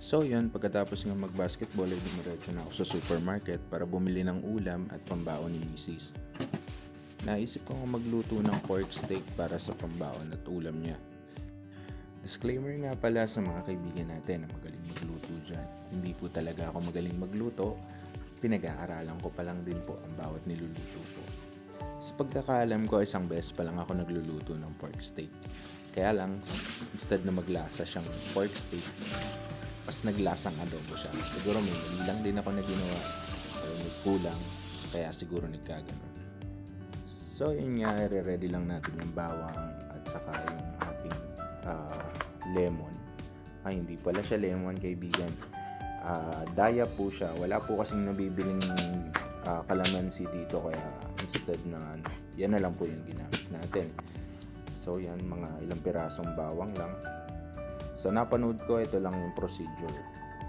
So yun, pagkatapos nga mag-basketball ay dumiretso na ako sa supermarket para bumili ng ulam at pambaon ni Mrs. Naisip ko magluto ng pork steak para sa pambaon at ulam niya. Disclaimer nga pala sa mga kaibigan natin na magaling magluto dyan. Hindi po talaga ako magaling magluto. Pinag-aaralan ko pa lang din po ang bawat niluluto ko. Sa pagkakaalam ko, isang beses pa lang ako nagluluto ng pork steak. Kaya lang, instead na maglasa siyang pork steak, mas naglasang adobo siya. Siguro may lang din ako na ginawa. Pero may kulang, kaya siguro nagkaganon. So yun nga, ready lang natin yung bawang at saka yung ating ah, lemon. Ay, hindi pala siya lemon, kaibigan. Ah, daya po siya. Wala po kasing nabibiling ah, calamansi dito kaya instead na yan na lang po yung ginamit natin. So yan, mga ilang pirasong bawang lang. Sa napanood ko, ito lang yung procedure.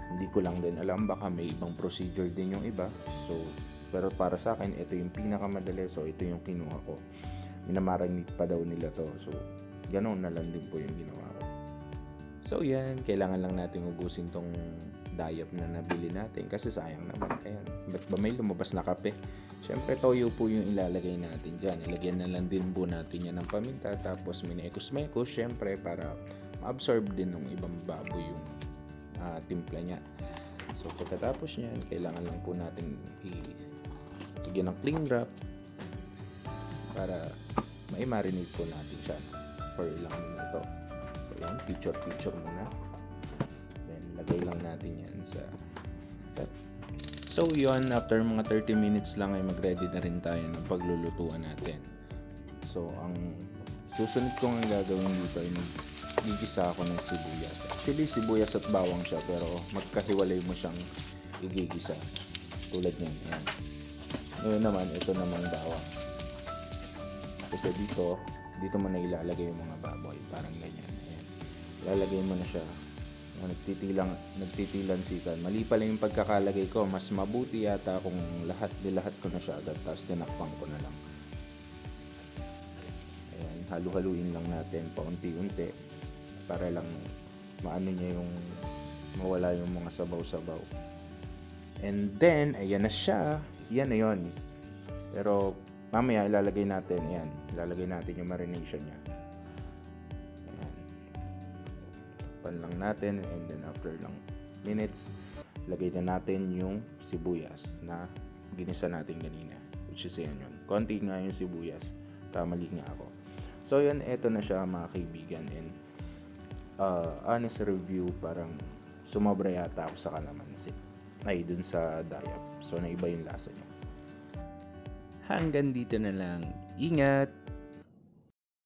Hindi ko lang din alam, baka may ibang procedure din yung iba. So, pero para sa akin, ito yung pinakamadali. So, ito yung kinuha ko. Minamarinate pa daw nila to. So, ganoon na lang din po yung ginawa ko. So, yan. Kailangan lang natin ubusin tong dayap na nabili natin kasi sayang naman. Ayan. Ba't ba may lumabas na kape? Siyempre, toyo po yung ilalagay natin dyan. Ilagyan na lang din po natin yan ng paminta. Tapos, minekos-mekos. Siyempre, para ma-absorb din ng ibang baboy yung ah, timpla niya. So, pagkatapos niyan, kailangan lang po natin i- bigyan ng cling wrap para ma-marinate po natin siya for ilang minuto. So, yan, picture-picture muna. Then, lagay lang natin yan sa rep. So, yun, after mga 30 minutes lang ay mag-ready na rin tayo ng paglulutuan natin. So, ang susunod ko ang gagawin dito ay gigisa ako ng sibuyas. Actually, sibuyas at bawang siya, pero magkahiwalay mo siyang igigisa. Tulad niyan, yan. Ngayon naman, ito namang bawang. Kasi dito, dito mo na ilalagay yung mga baboy. Parang ganyan. Ayan. Ilalagay mo na siya. Nagtitilang, nagtitilan sikan. Mali pala yung pagkakalagay ko. Mas mabuti yata kung lahat, lahat ko na siya agad. Tapos tinakpan ko na lang. Halu-haluin lang natin paunti-unti para lang maano niya yung mawala yung mga sabaw-sabaw. And then, ayan na siya. Yan na yun. Pero, mamaya ilalagay natin, ayan, ilalagay natin yung marination niya. Ayan. Takpan lang natin and then after lang minutes, lagay na natin yung sibuyas na ginisa natin kanina. Which is yan yun. Konti nga yung sibuyas. Kamali nga ako. So yun, eto na siya mga kaibigan. And uh, honest review, parang sumobra yata ako sa kalamansi. Ay, dun sa dayap. So, naiba yung lasa niya. Hanggang dito na lang. Ingat!